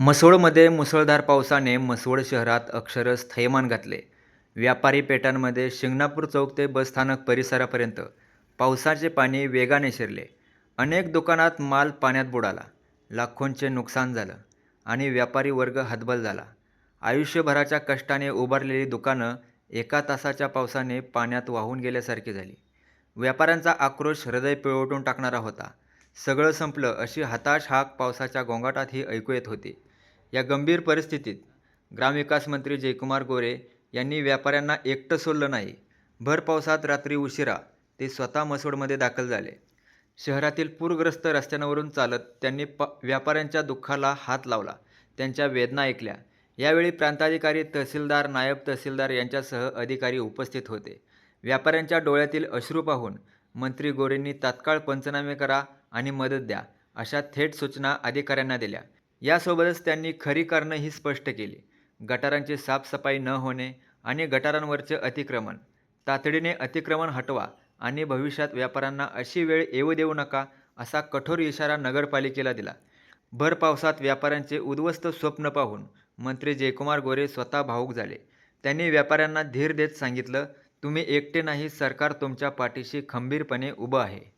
म्हसोळमध्ये मुसळधार पावसाने म्हसवड शहरात अक्षरश थैमान घातले. व्यापारी पेठांमध्ये शिंगणापूर चौक ते बसस्थानक परिसरापर्यंत पावसाचे पाणी वेगाने शिरले. अनेक दुकानात माल पाण्यात बुडाला. लाखोंचे नुकसान झालं आणि व्यापारी वर्ग हतबल झाला. आयुष्यभराच्या कष्टाने उभारलेली दुकानं एका तासाच्या पावसाने पाण्यात वाहून गेल्यासारखी झाली. व्यापाऱ्यांचा आक्रोश हृदय पिळवटून टाकणारा होता. सगळं संपलं अशी हताश हाक पावसाच्या गोंगाटात ही ऐकू येत होती. या गंभीर परिस्थितीत ग्रामविकास मंत्री जयकुमार गोरे यांनी व्यापाऱ्यांना एकटं सोडलं नाही. भर पावसात रात्री उशिरा ते स्वतः मसोडमध्ये दाखल झाले. शहरातील पूरग्रस्त रस्त्यांवरून चालत त्यांनी प व्यापाऱ्यांच्या दुःखाला हात लावला. त्यांच्या वेदना ऐकल्या. यावेळी प्रांताधिकारी तहसीलदार नायब तहसीलदार यांच्यासह अधिकारी उपस्थित होते. व्यापाऱ्यांच्या डोळ्यातील अश्रू पाहून मंत्री गोरेंनी तात्काळ पंचनामे करा आणि मदत द्या अशा थेट सूचना अधिकाऱ्यांना दिल्या. यासोबतच त्यांनी खरी कारणंही स्पष्ट केली. गटारांची साफसफाई न होणे आणि गटारांवरचे अतिक्रमण. तातडीने अतिक्रमण हटवा आणि भविष्यात व्यापाऱ्यांना अशी वेळ येऊ देऊ नका असा कठोर इशारा नगरपालिकेला दिला. भर पावसात व्यापाऱ्यांचे उद्ध्वस्त स्वप्न पाहून मंत्री जयकुमार गोरे स्वतः भाऊक झाले. त्यांनी व्यापाऱ्यांना धीर देत सांगितलं तुम्ही एकटे नाही सरकार तुमच्या पाठीशी खंबीरपणे उभं आहे.